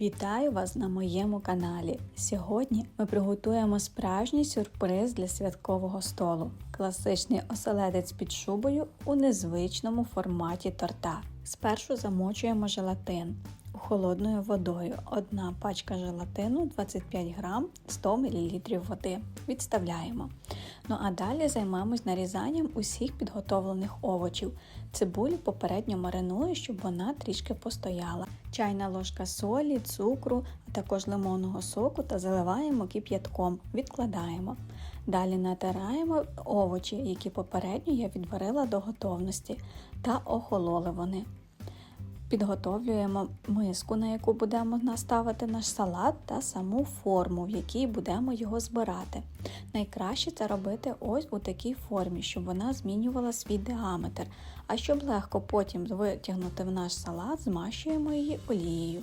Вітаю вас на моєму каналі. Сьогодні ми приготуємо справжній сюрприз для святкового столу. Класичний оселедець під шубою у незвичному форматі торта. Спершу замочуємо желатин холодною водою. Одна пачка желатину 25 грам 100 мл води. Відставляємо. Ну а далі займемось нарізанням усіх підготовлених овочів. Цибулю попередньо мариную, щоб вона трішки постояла. Чайна ложка солі, цукру, а також лимонного соку та заливаємо кип'ятком, відкладаємо. Далі натираємо овочі, які попередньо я відварила до готовності, та охололи вони. Підготовлюємо миску, на яку будемо наставити наш салат та саму форму, в якій будемо його збирати. Найкраще це робити ось у такій формі, щоб вона змінювала свій діаметр. А щоб легко потім витягнути в наш салат, змащуємо її олією.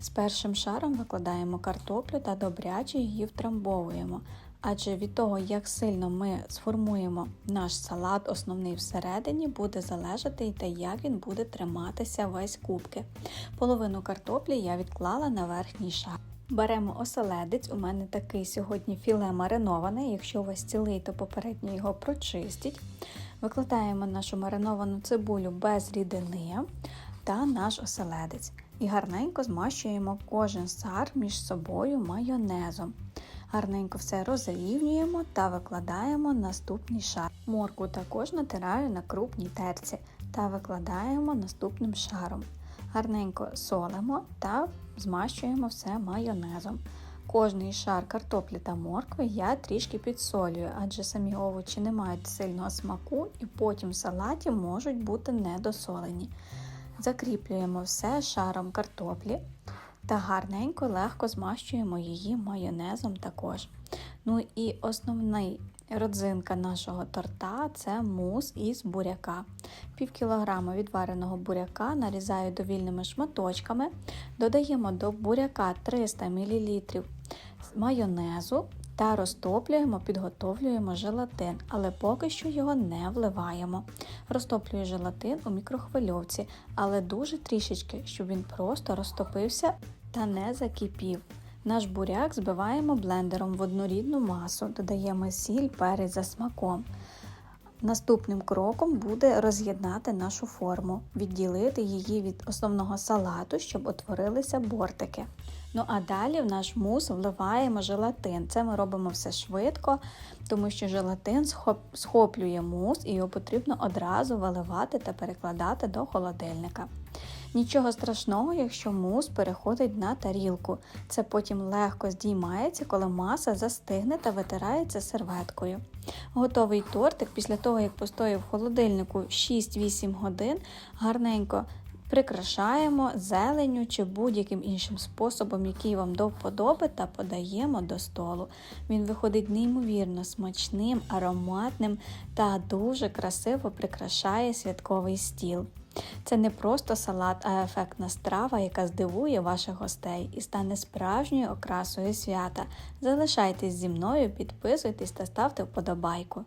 З першим шаром викладаємо картоплю та добряче її втрамбовуємо. Адже від того, як сильно ми сформуємо наш салат, основний всередині, буде залежати і те, як він буде триматися весь кубки. Половину картоплі я відклала на верхній шар. Беремо оселедець, у мене такий сьогодні філе мариноване, якщо у вас цілий, то попередньо його прочистіть. Викладаємо нашу мариновану цибулю без рідини та наш оселедець. І гарненько змащуємо кожен сар між собою майонезом. Гарненько все розрівнюємо та викладаємо наступний шар. Морку також натираю на крупній терці та викладаємо наступним шаром. Гарненько солимо та змащуємо все майонезом. Кожний шар картоплі та моркви я трішки підсолюю, адже самі овочі не мають сильного смаку і потім в салаті можуть бути недосолені. Закріплюємо все шаром картоплі та гарненько легко змащуємо її майонезом також. Ну і основний родзинка нашого торта це мус із буряка. Пів кілограма відвареного буряка нарізаю довільними шматочками, додаємо до буряка 300 мл майонезу та розтоплюємо, підготовлюємо желатин, але поки що його не вливаємо. Розтоплюю желатин у мікрохвильовці, але дуже трішечки, щоб він просто розтопився та не закипів. Наш буряк збиваємо блендером в однорідну масу, додаємо сіль, перець за смаком. Наступним кроком буде роз'єднати нашу форму, відділити її від основного салату, щоб утворилися бортики. Ну а далі в наш мус вливаємо желатин. Це ми робимо все швидко, тому що желатин схоплює мус і його потрібно одразу виливати та перекладати до холодильника. Нічого страшного, якщо мус переходить на тарілку. Це потім легко здіймається, коли маса застигне та витирається серветкою. Готовий тортик після того, як постояв в холодильнику 6-8 годин, гарненько прикрашаємо зеленю чи будь-яким іншим способом, який вам до вподоби, та подаємо до столу. Він виходить неймовірно смачним, ароматним та дуже красиво прикрашає святковий стіл. Це не просто салат, а ефектна страва, яка здивує ваших гостей і стане справжньою окрасою свята. Залишайтесь зі мною, підписуйтесь та ставте вподобайку.